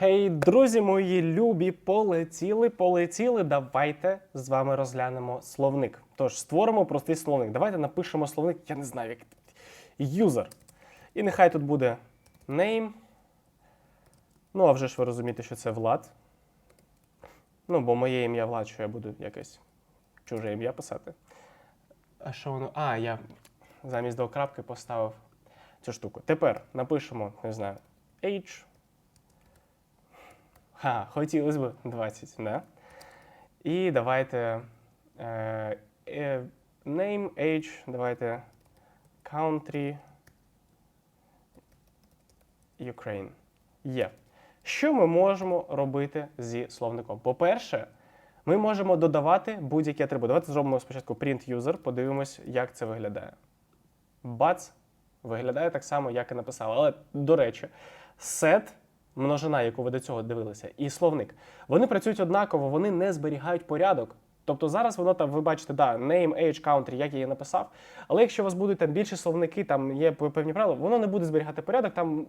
Гей, друзі мої любі, полетіли, полетіли. Давайте з вами розглянемо словник. Тож створимо простий словник. Давайте напишемо словник, я не знаю, як user. І нехай тут буде name. Ну, а вже ж ви розумієте, що це Влад. Ну, бо моє ім'я Влад, що я буду якесь чуже ім'я писати. А що воно? А, я замість двокрапки поставив цю штуку. Тепер напишемо, не знаю, age. Ха, хотілося б 20, да? І давайте е, е, name, age, давайте country Ukraine. Є. Що ми можемо робити зі словником? По-перше, ми можемо додавати будь-які атрибути. Давайте зробимо спочатку print user, подивимось, як це виглядає. Бац, виглядає так само, як і написали. Але, до речі, set, множина, яку ви до цього дивилися, і словник, вони працюють однаково, вони не зберігають порядок. Тобто зараз воно там, ви бачите, да, name, age, country, як я її написав. Але якщо у вас будуть там більше словники, там є певні правила, воно не буде зберігати порядок. Там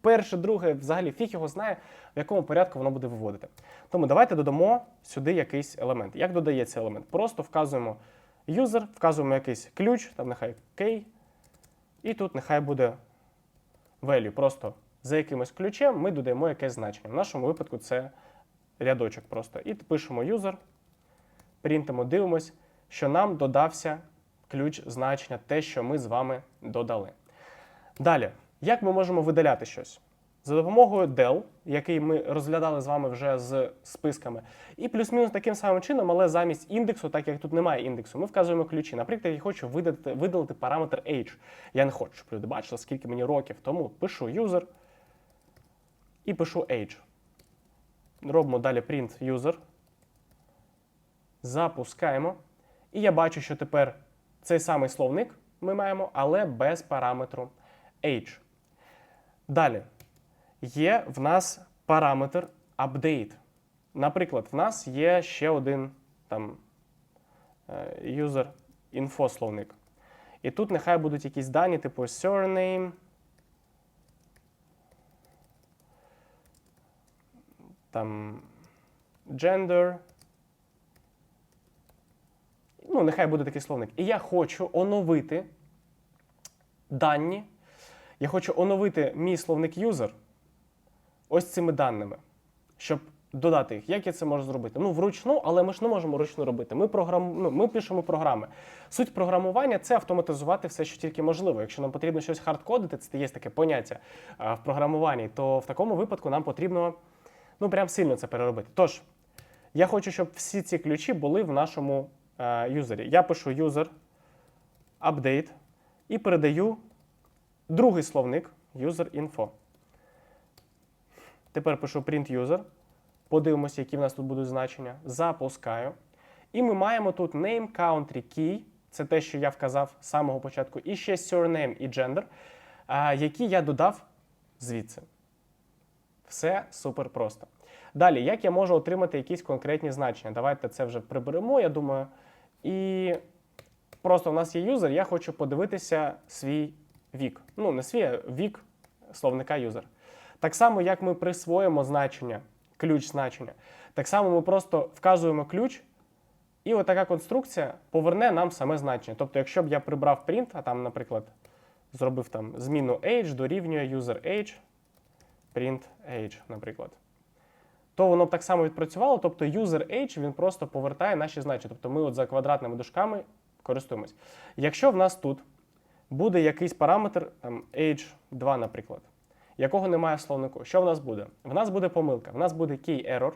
перше, друге, взагалі фіг його знає, в якому порядку воно буде виводити. Тому давайте додамо сюди якийсь елемент. Як додається елемент? Просто вказуємо user, вказуємо якийсь ключ, там нехай key, і тут нехай буде value. Просто за якимось ключем ми додаємо якесь значення. В нашому випадку це рядочок просто. І пишемо user, принтимо, дивимось, що нам додався ключ значення, те, що ми з вами додали. Далі, як ми можемо видаляти щось? За допомогою del, який ми розглядали з вами вже з списками, і плюс-мінус таким самим чином, але замість індексу, так як тут немає індексу, ми вказуємо ключі. Наприклад, я хочу видалити, видалити параметр age. Я не хочу, щоб люди бачили, скільки мені років. Тому пишу user і пишу age. Робимо далі print user. Запускаємо. І я бачу, що тепер цей самий словник ми маємо, але без параметру age. Далі є в нас параметр update. Наприклад, в нас є ще один там е, user info словник. І тут нехай будуть якісь дані, типу surname. Там gender. Ну, нехай буде такий словник. І я хочу оновити дані. Я хочу оновити мій словник user ось цими даними, щоб додати їх. Як я це можу зробити? Ну, вручну, але ми ж не можемо вручну робити. Ми, програм... ну, ми пишемо програми. Суть програмування це автоматизувати все, що тільки можливо. Якщо нам потрібно щось хардкодити, це є таке поняття в програмуванні, то в такому випадку нам потрібно ну, прям сильно це переробити. Тож, я хочу, щоб всі ці ключі були в нашому е, юзері. Я пишу user update і передаю другий словник user info. Тепер пишу print user. Подивимося, які в нас тут будуть значення. Запускаю. І ми маємо тут name, country, key. Це те, що я вказав з самого початку. І ще surname і gender, які я додав звідси. Все супер просто. Далі, як я можу отримати якісь конкретні значення? Давайте це вже приберемо, я думаю. І просто в нас є юзер, я хочу подивитися свій вік. Ну, не свій, а вік словника юзер. Так само, як ми присвоїмо значення, ключ значення, так само ми просто вказуємо ключ, і отака конструкція поверне нам саме значення. Тобто, якщо б я прибрав print, а там, наприклад, зробив там зміну age дорівнює user age, print age, наприклад. То воно б так само відпрацювало, тобто user age він просто повертає наші значення. Тобто ми от за квадратними дужками користуємось. Якщо в нас тут буде якийсь параметр, там age 2, наприклад, якого немає в словнику, що в нас буде? В нас буде помилка, в нас буде key error.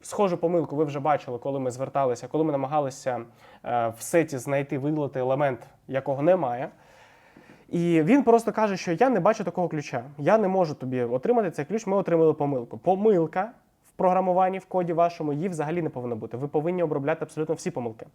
Схожу помилку ви вже бачили, коли ми зверталися, коли ми намагалися е, в сеті знайти видалити елемент, якого немає. І він просто каже, що я не бачу такого ключа. Я не можу тобі отримати цей ключ. Ми отримали помилку. Помилка в програмуванні в коді вашому її взагалі не повинно бути. Ви повинні обробляти абсолютно всі помилки.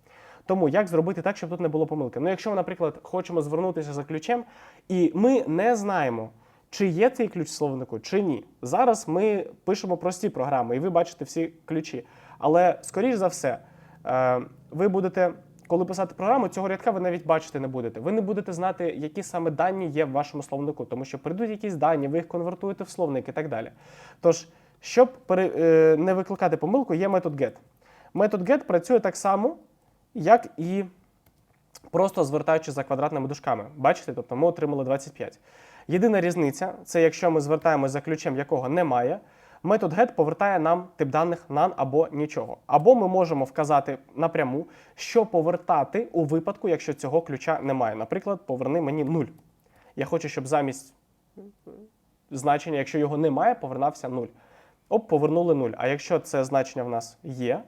Тому як зробити так, щоб тут не було помилки? Ну, якщо ми, наприклад, хочемо звернутися за ключем, і ми не знаємо, чи є цей ключ в словнику, чи ні. Зараз ми пишемо прості програми, і ви бачите всі ключі. Але, скоріш за все, е, ви будете, коли писати програму, цього рядка ви навіть бачити не будете. Ви не будете знати, які саме дані є в вашому словнику, тому що прийдуть якісь дані, ви їх конвертуєте в словник і так далі. Тож, Щоб е, не викликати помилку, є метод get. Метод get працює так само, як і просто звертаючи за квадратними дужками. Бачите, тобто ми отримали 25. Єдина різниця це якщо ми звертаємось за ключем, якого немає, метод get повертає нам тип даних none або нічого. Або ми можемо вказати напряму, що повертати у випадку, якщо цього ключа немає. Наприклад, поверни мені 0. Я хочу, щоб замість значення, якщо його немає, повернався 0. Оп, повернули 0. А якщо це значення в нас є,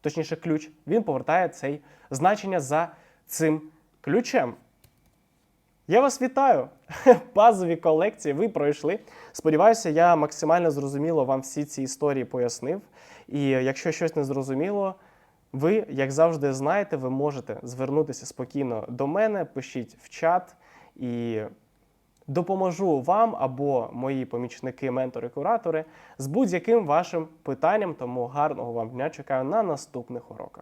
точніше ключ, він повертає цей значення за цим ключем. Я вас вітаю! Базові колекції ви пройшли. Сподіваюся, я максимально зрозуміло вам всі ці історії пояснив. І якщо щось не зрозуміло, ви, як завжди, знаєте, ви можете звернутися спокійно до мене, пишіть в чат і допоможу вам або мої помічники, ментори, куратори з будь-яким вашим питанням. Тому гарного вам дня чекаю на наступних уроках.